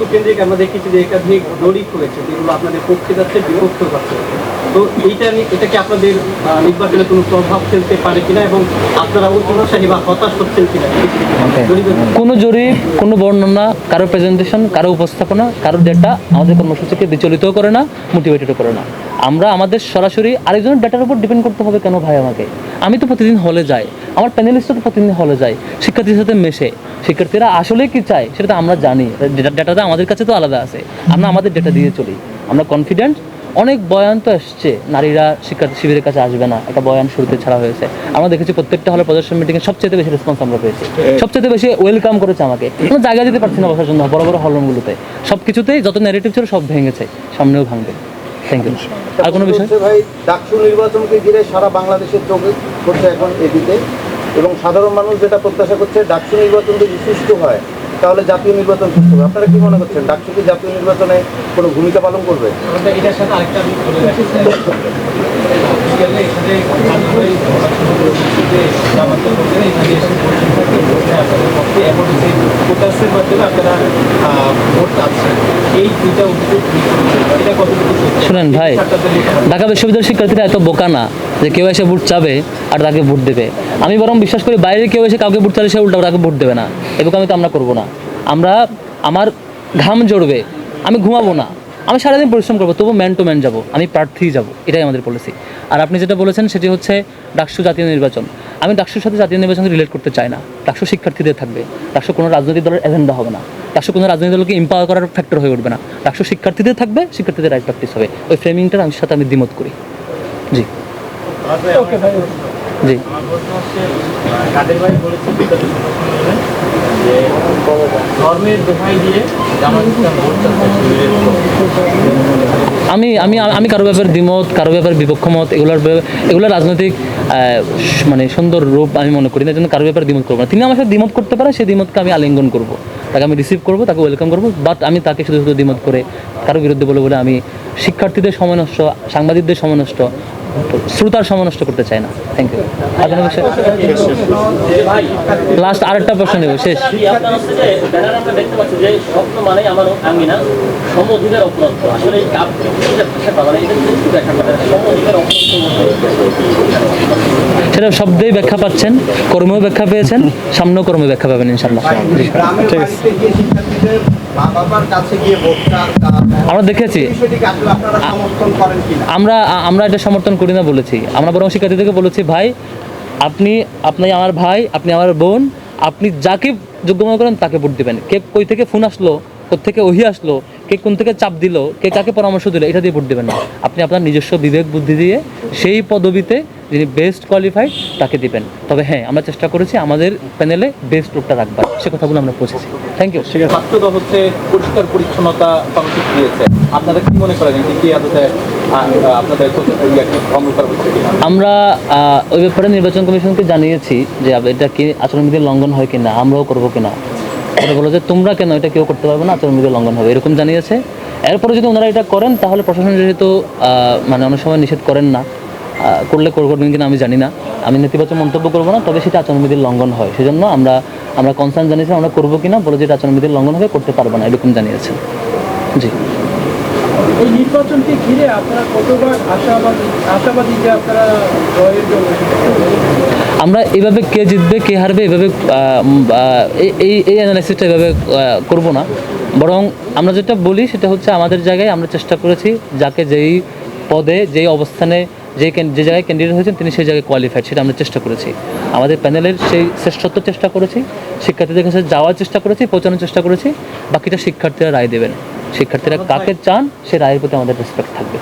ডাকসু কেন্দ্রিক আমরা দেখেছি যে একাধিক জরিপ হয়েছে যেগুলো আপনাদের পক্ষে যাচ্ছে বিপক্ষে যাচ্ছে। তো এইটা এটা কি আপনাদের নির্বাচনে কোনো প্রভাব ফেলতে পারে কিনা এবং আপনারা উৎসাহী বা হতাশ হচ্ছেন কিনা কোনো জরিপ কোনো বর্ণনা কারও প্রেজেন্টেশন কারও উপস্থাপনা কারও ডেটা আমাদের কর্মসূচিকে বিচলিত করে না মোটিভেটেডও করে না। আমরা আমাদের সরাসরি আরেকজনের ডেটার উপর ডিপেন্ড করতে হবে কেন ভাই আমাকে? আমি তো প্রতিদিন হলে যাই। আমার প্যানেলিস্টও তো প্রতিদিন হলে যায়। শিক্ষার্থীর সাথে মেশে। শিক্ষার্থীরা আসলে কি চায়, সেটা তো আমরা জানি। ডেটাটা আমাদের কাছে তো আলাদা আছে। আমরা আমাদের ডেটা দিয়ে চলি। আমরা কনফিডেন্ট অনেক বয়ান তো এসছে। নারীরা শিক্ষার্থী শিবিরের কাছে আসবে না। একটা বয়ান শুরুতে ছাড়া হয়েছে। আমরা দেখেছি প্রত্যেকটা হলে প্রদর্শন মিটিংয়ে সবচেয়ে বেশি রেসপন্স আমরা পেয়েছি। সবচেয়ে বেশি ওয়েলকাম করেছে আমাকে। জায়গা দিতে পারছি না বসার জন্য, বড় বড় হলরুমগুলোতে সব কিছুতেই যত নেগেটিভ ছিল সব ভেঙেছে। সামনেও ভাঙবে। থ্যাংক ইউ আর কোনো বিষয়? ভাই ডাকসু নির্বাচনকে ঘিরে সারা বাংলাদেশের চোখ করছে এখন এদিকে। এবং সাধারণ মানুষ যেটা প্রত্যাশা করছে ডাকসু নির্বাচন যদি সুষ্ঠু হয় তাহলে জাতীয় নির্বাচন সুস্থ হবে। আপনারা কি মনে করছেন ডাকসু কি জাতীয় নির্বাচনে কোনো ভূমিকা পালন করবে? এটার সাথে আরেকটা শুনেন ভাই, ঢাকা বিশ্ববিদ্যালয়ের শিক্ষার্থীরা এত বোকা না যে কেউ এসে ভোট চাবে আর তাকে ভোট দেবে। আমি বরং বিশ্বাস করি বাইরে কেউ এসে কাউকে ভোট চালে সে উল্টা তাকে ভোট দেবে না। এরকম আমি তো আমরা করব না। আমরা আমার ঘাম জড়বে। আমি ঘুমাবো না। আমি সারাদিন পরিশ্রম করব তবু ম্যান টু ম্যান যাব আমি প্রার্থী যাব এটাই আমাদের পলিসি আর আপনি যেটা বলেছেন সেটি হচ্ছে ডাকসু জাতীয় নির্বাচন। আমি ডাকসুর সাথে জাতীয় নির্বাচনকে রিলেট করতে চাই না। ডাকসু শিক্ষার্থীদের থাকবে ডাকসু কোনো রাজনৈতিক দলের এজেন্ডা হবে না। ডাকসু কোনো রাজনৈতিক দলকে এম্পাওয়ার করার ফ্যাক্টর হয়ে উঠবে না। ডাকসু শিক্ষার্থীদের থাকবে শিক্ষার্থীদের রাইট প্র্যাকটিস হবে। ওই ফ্রেমিংটার আমি সাথে আমি দ্বিমত করি। জি। জি। কাদের ভাই যে ধর্মের দোহাই দিয়ে জামাত ইসলাম আমি আমি আমি কারও ব্যাপারে দ্বিমত, কারও ব্যাপারে বিপক্ষ মত এগুলোর এগুলো রাজনৈতিক মানে সুন্দর রূপ আমি মনে করি না জন্য কারও ব্যাপারে দ্বিমত করব না। তিনি আমার সাথে দ্বিমত করতে পারে সেই দ্বিমতকে আমি আলিঙ্গন করব। তাকে আমি রিসিভ করব, তাকে ওয়েলকাম করব বাট আমি তাকে শুধু শুধু দ্বিমত করে কারও বিরুদ্ধে বলে বলে আমি শিক্ষার্থীদের সময় নষ্ট, সাংবাদিকদের সময় নষ্ট শ্রোতার সময় নষ্ট করতে চাই না। থ্যাংক ইউ লাস্ট আরেকটা প্রশ্ন নেব, শেষ। ব্যানার আমরা অপরাধ আসলে মানে সেটা শব্দেই ব্যাখ্যা পাচ্ছেন, কর্মেও ব্যাখ্যা পেয়েছেন, সামনেও কর্মে ব্যাখ্যা পাবেন ইনশাল্লাহ আমরা দেখেছি, আমরা আমরা এটা সমর্থন করি না বলেছি। আমরা বরং শিক্ষার্থীদেরকে বলেছি, ভাই, আপনি আপনি আমার ভাই, আপনি আমার বোন, আপনি যাকে যোগ্য মনে করেন তাকে ভোট দিবেন। কে কই থেকে ফোন আসলো থেকে ওহি আসলো কে কোন থেকে চাপ দিল কে কাকে পরামর্শ দিল এটা দিয়ে ভোট দেবেন না। আপনি আপনার নিজস্ব বিবেক বুদ্ধি দিয়ে সেই পদবিতে যিনি বেস্ট কোয়ালিফাইড তাকে দিবেন। তবে হ্যাঁ আমরা চেষ্টা করেছি আমাদের প্যানেলে বেস্ট লোকটা রাখবার। সে কথাগুলো আমরা পৌঁছেছি। থ্যাংক ইউ ছাত্রদল হচ্ছে পরিষ্কার পরিচ্ছন্নতা কর্মসূচি দিয়েছে। আপনারা কি মনে করেন কি আদতে কিনা? আমরা ওই ব্যাপারে নির্বাচন কমিশনকে জানিয়েছি যে এটা কি আচরণবিধির লঙ্ঘন হয় কিনা আমরাও করব কিনা। ওরা বলো যে, তোমরা কেন এটা কেউ করতে পারবে না? আচরণবিধি লঙ্ঘন হবে। এরকম জানিয়েছে। এরপরে যদি ওনারা এটা করেন, তাহলে প্রশাসন যেহেতু মানে অনেক সময় নিষেধ করেন না করলে করবেন কিনা আমি জানি না। আমি নেতিবাচক মন্তব্য করব না, তবে সেটা আচরণবিধির লঙ্ঘন হয়। সেজন্য আমরা আমরা কনসার্ন জানিয়েছি আমরা করব কিনা, বলে যে এটা আচরণবিধির লঙ্ঘন হবে, করতে পারব না, এরকম জানিয়েছে জি। এই নির্বাচনকে ঘিরে আপনারা কতবার আশাবাদী আশাবাদী যে আপনারা জয়ের জন্য আমরা এভাবে কে জিতবে, কে হারবে এভাবে এই এই অ্যানালাইসিসটা এভাবে করব না। বরং আমরা যেটা বলি সেটা হচ্ছে আমাদের জায়গায় আমরা চেষ্টা করেছি যাকে যেই পদে, যেই অবস্থানে, যে যে জায়গায় ক্যান্ডিডেট হয়েছেন তিনি সেই জায়গায় কোয়ালিফাইড সেটা আমরা চেষ্টা করেছি। আমাদের প্যানেলের সেই শ্রেষ্ঠত্ব চেষ্টা করেছি, শিক্ষার্থীদের কাছে যাওয়ার চেষ্টা করেছি, পৌঁছানোর চেষ্টা করেছি, বাকিটা শিক্ষার্থীরা রায় দেবেন। শিক্ষার্থীরা কাকে চান সে রায়ের প্রতি আমাদের রেসপেক্ট থাকবে।